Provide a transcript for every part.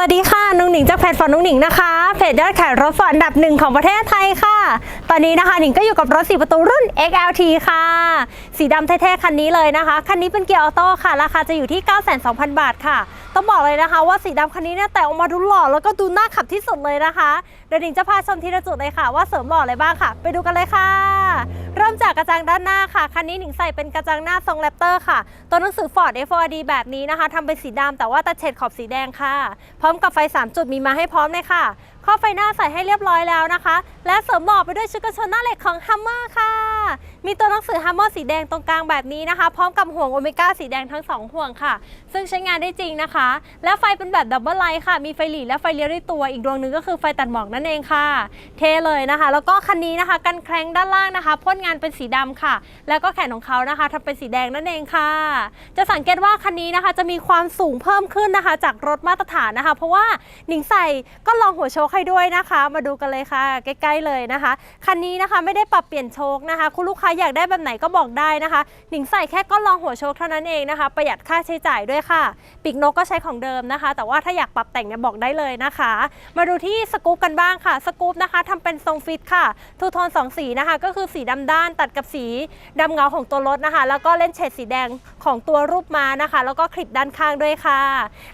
วัสดีค่ะ นุ่งหนิงจากเพจฟอร์นุ่งหนิงนะคะ เพจยอดขายรถฟอร์ดอันดับหนึ่งของประเทศไทยค่ะ ตอนนี้นะคะหนิงก็อยู่กับรถสีประตูรุ่น XLT ค่ะ สีดำเท่ๆคันนี้เลยนะคะ คันนี้เป็นเกียร์ออโต้ค่ะ ราคาจะอยู่ที่ 9,200บาทค่ะ ต้องบอกเลยนะคะ ว่าสีดำคันนี้เนี่ยแต่ออกมาดูหล่อแล้วก็ดูน่าขับที่สุดเลยนะคะเดี๋ยวหนิงจะพาชมทีละจุดเลยค่ะ ว่าเสริมหล่ออะไรบ้างค่ะ ไปดูกันเลยค่ะ เริ่มจากกระจังด้านหน้าค่ะคันนี้หนิงใส่เป็นกระจังหน้าทรงแรปเตอร์ค่ะ ตัวหนังสือ Ford F4D แบบนี้นะคะทำเป็นสีดำแต่ว่าตัดเฉดขอบสีแดงค่ะ พร้อมกับไฟ 3 จุดมีมาให้พร้อมเลยค่ะข้อไฟหน้าใส่ให้เรียบร้อยแล้วนะคะ และเสริมหล่อไปด้วยชุดกันชนหน้าเหล็กของ Hummer ค่ะ มีตัวหนังสือ Hummer สีแดงตรงกลางแบบนี้นะคะ พร้อมกับห่วงโอเมก้าสีแดงทั้งสองห่วงค่ะ ซึ่งใช้งานได้จริงนะคะ และไฟเป็นแบบดับเบิลไลท์ค่ะ มีไฟหลีและไฟเลี้ยวด้วยตัวอีกดวงหนึ่งก็คือไฟตัดหมอกนั่นเองค่ะ เทเลยนะคะ แล้วก็คันนี้นะคะ กันแคร้งด้านล่างนะคะพ่นงานเป็นสีดำค่ะ แล้วก็แขนของเขานะคะทำเป็นสีแดงนั่นเองค่ะ จะสังเกตว่าคันนี้นะคะจะมีความสูงเพิ่มขึ้นนะคะ จากรถมาตรฐานนะคะ เพราะว่าหนิงใส่ก็ลองหัวโชคให้ด้วยนะคะ มาดูกันเลยค่ะ ใกล้ๆเลยนะคะ คันนี้นะคะไม่ได้ปรับเปลี่ยนโชคนะคะ คุณลูกค้าอยากได้แบบไหนก็บอกได้นะคะหนิงใส่แค่ก้อนรองหัวโชคเท่านั้นเองนะคะ ประหยัดค่าใช้จ่ายด้วยค่ะ ปีกนกก็ใช้ของเดิมนะคะ แต่ว่าถ้าอยากปรับแต่งเนี่ยบอกได้เลยนะคะ มาดูที่สกู๊ปกันบ้างค่ะ สกู๊ปนะคะทำเป็นทรงฟิตค่ะ ทูโทนสองสีนะคะ ก็คือสีดำด้านตัดกับสีดำเงาของตัวรถนะคะ แล้วก็เล่นเฉดสีแดงของตัวรูปมานะคะ แล้วก็คลิปด้านข้างด้วยค่ะ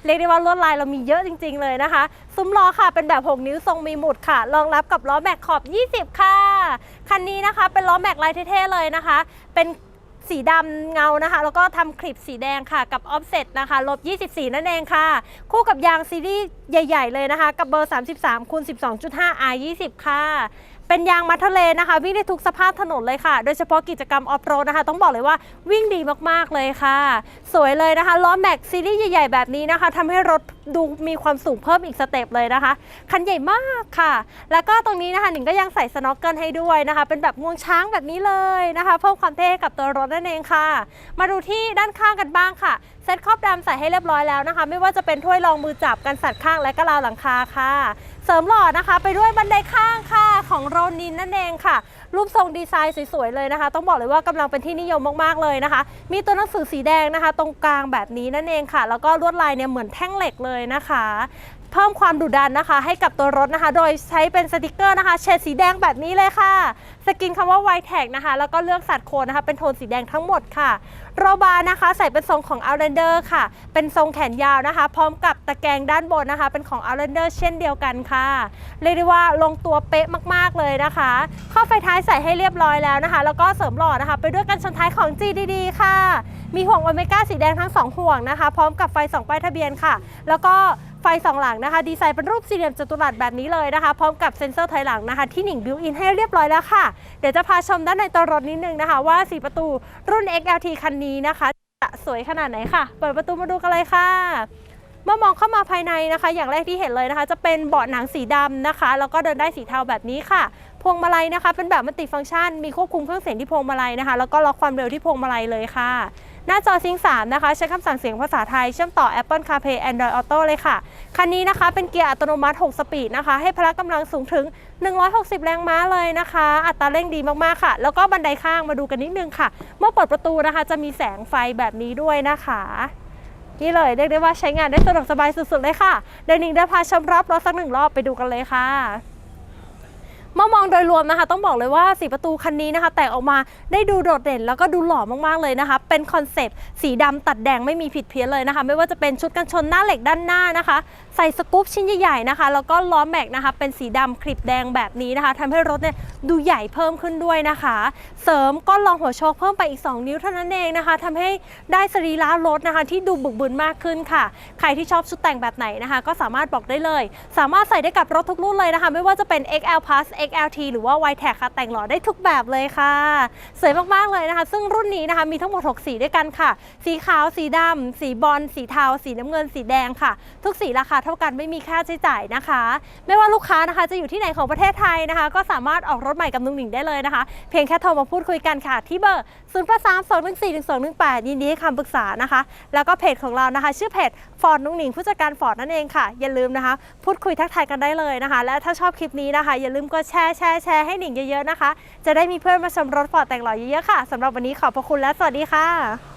เรียกได้ว่าลวดลายเรามีเยอะจริง ๆเลยนะคะ ซุ้มล้อค่ะเป็นแบบ6นิ้วทรงมีหมุดค่ะ รองรับกับล้อแม็กขอบ 20 ค่ะ คันนี้นะคะเป็นล้อแม็กลายเท่ๆเลยนะคะ เป็นสีดำเงานะคะ แล้วก็ทำคลิปสีแดงค่ะกับออฟเซตนะคะลบ 24 นั่นเองค่ะ คู่กับยางซีรีส์ใหญ่ ๆ เลยนะคะ กับเบอร์ 33คูณ12.5 R 20 ค่ะเป็นยางมัทเทเลนะคะ วิ่งได้ทุกสภาพถนนเลยค่ะ โดยเฉพาะกิจกรรมออฟโรดนะคะ ต้องบอกเลยว่าวิ่งดีมากๆเลยค่ะ สวยเลยนะคะล้อแม็กซีรีส์ใหญ่ ๆ แบบนี้นะคะทำให้รถดูมีความสูงเพิ่มอีกสเต็ปเลยนะคะ คันใหญ่มากค่ะ แล้วก็ตรงนี้นะคะหนิงก็ยังใส่สน็อกเกิลให้ด้วยนะคะ เป็นแบบงวงช้างแบบนี้เลยนะคะ เพิ่มความเท่ให้กับตัวรถนั่นเองค่ะ มาดูที่ด้านข้างกันบ้างค่ะ เซ็ตครอบดำใส่ให้เรียบร้อยแล้วนะคะ ไม่ว่าจะเป็นถ้วยรองมือจับกันสัตว์ข้างและก็ราวหลังคาค่ะ เสริมหล่อนะคะ ไปด้วยบันไดข้างค่ะของโรนินนั่นเองค่ะ รูปทรงดีไซน์สวยๆเลยนะคะ ต้องบอกเลยว่ากำลังเป็นที่นิยมมากๆเลยนะคะ มีตัวหนังสือสีแดงนะคะ ตรงกลางแบบนี้นั่นเองค่ะ แล้วก็ลวดลายเนี่ยเหมือนแท่งเหล็กเลยนะคะ เพิ่มความดุดันนะคะ ให้กับตัวรถนะคะ โดยใช้เป็นสติกเกอร์นะคะเฉดสีแดงแบบนี้เลยค่ะ สกินคำว่า White Tag นะคะ แล้วก็เลือกสัดโคนนะคะ เป็นโทนสีแดงทั้งหมดค่ะ โรบาร์นะคะ ใส่เป็นทรงของ Outlander ค่ะ เป็นทรงแขนยาวนะคะ พร้อมกับตะแกรงด้านบนนะคะ เป็นของ Outlander เช่นเดียวกันค่ะ เรียกได้ว่าลงตัวเป๊ะมากๆเลยนะคะข้อไฟท้ายใส่ให้เรียบร้อยแล้วนะคะ แล้วก็เสริมหล่อนะคะ ไปด้วยกันชนท้ายของ GDD ค่ะ มีห่วงโอเมก้าสีแดงทั้งสองห่วงนะคะ พร้อมกับไฟสองป้ายทะเบียนค่ะ แล้วก็ ฟสองหลังนะคะ ดีไซน์เป็นรูปสี่เหลี่ยมจัตุรัสแบบนี้เลยนะคะ พร้อมกับเซ็นเซอร์ถอยหลังนะคะ ที่หนิงบิวอินให้เรียบร้อยแล้วค่ะ เดี๋ยวจะพาชมด้านในตัวรถนิดนึงนะคะ ว่าสีประตูรุ่น XLT คันนี้นะคะจะสวยขนาดไหนค่ะ เปิดประตูมาดูกันเลยค่ะเมื่อมองเข้ามาภายในนะคะ อย่างแรกที่เห็นเลยนะคะ จะเป็นเบาะหนังสีดำนะคะ แล้วก็เดินได้สีเทาแบบนี้ค่ะ พวงมาลัยนะคะ เป็นแบบมัลติฟังก์ชัน มีควบคุมเครื่องเสียงที่พวงมาลัยนะคะ แล้วก็ล็อกความเร็วที่พวงมาลัยเลยค่ะ หน้าจอซิงค์3นะคะ ใช้คำสั่งเสียงภาษาไทย เชื่อมต่อ Apple CarPlay Android Auto เลยค่ะ คันนี้นะคะเป็นเกียร์อัตโนมัติ 6 สปีดนะคะ ให้พละกำลังสูงถึง 160 แรงม้าเลยนะคะ อัตราเร่งดีมาก ๆ ค่ะ แล้วก็บันไดข้างมาดูกันนิดนึงค่ะ เมื่อเปิดประตูนะคะ จะมีแสงไฟแบบนี้ด้วยนะคะนี่เลยเรียกได้ว่าใช้งานได้สะดวกสบายสุดๆเลยค่ะเดี๋ยวหนิงได้พาชมรอบรถสักหนึ่งรอบไปดูกันเลยค่ะ เมื่อมองโดยรวมนะคะ ต้องบอกเลยว่าสีประตูคันนี้นะคะ แต่ออกมาได้ดูโดดเด่น แล้วก็ดูหล่อมากๆเลยนะคะ เป็นคอนเซปต์สีดำตัดแดงไม่มีผิดเพี้ยนเลยนะคะ ไม่ว่าจะเป็นชุดกันชนหน้าเหล็กด้านหน้านะคะ ใส่สกู๊ปชิ้นใหญ่ๆนะคะ แล้วก็ล้อแม็กนะคะ เป็นสีดำคลิปแดงแบบนี้นะคะทำให้รถเนี่ยดูใหญ่เพิ่มขึ้นด้วยนะคะ เสริมก้อนรองหัวโชคเพิ่มไปอีก 2 นิ้วเท่านั้นเองนะคะทำให้ได้สรีระรถนะคะ ที่ดูบึกบึนมากขึ้นค่ะ ใครที่ชอบชุดแต่งแบบไหนนะคะ ก็สามารถบอกได้เลย สามารถใส่ได้กับรถทุกรุ่นเลยนะคะ ไม่ว่าจะเป็น XL Plus XLT หรือว่า y t a g ค่ะ แต่งหล่อได้ทุกแบบเลยค่ะ สวยมากๆเลยนะคะ ซึ่งรุ่นนี้นะคะมีทั้งหมด 6 สีด้วยกันค่ะ สีขาว สีดำ สีบอล สีเทา สีน้ำเงิน สีแดงค่ะ ทุกสีราคาเท่ากันไม่มีค่าใช้จ่ายนะคะ ไม่ว่าลูกค้านะคะจะอยู่ที่ไหนของประเทศไทยนะคะ ก็สามารถออกรถใหม่กับนุ้งหนิงได้เลยนะคะ เพียงแค่โทรมาพูดคุยกันค่ะ ที่เบอร์ 0 3 2 1 4 1 2 1 8 ยินดีให้คำปรึกษานะคะ แล้วก็เพจของเรานะคะ ชื่อเพจฟอร์ดนุ้งหนิงผู้จัดการฟอร์ดนั่นเองค่ะ อย่าลืมนะคะ พูดคุยทักทายกันได้เลยนะคะ และถ้าชอบคลิปนี้นะคะ อย่าลืมกดแชร์แชร์แชร์ให้หนิงเยอะๆนะคะ จะได้มีเพื่อนมาชมรถฟอร์ดแต่งหล่อเยอะๆค่ะสำหรับวันนี้ขอบพระคุณและสวัสดีค่ะ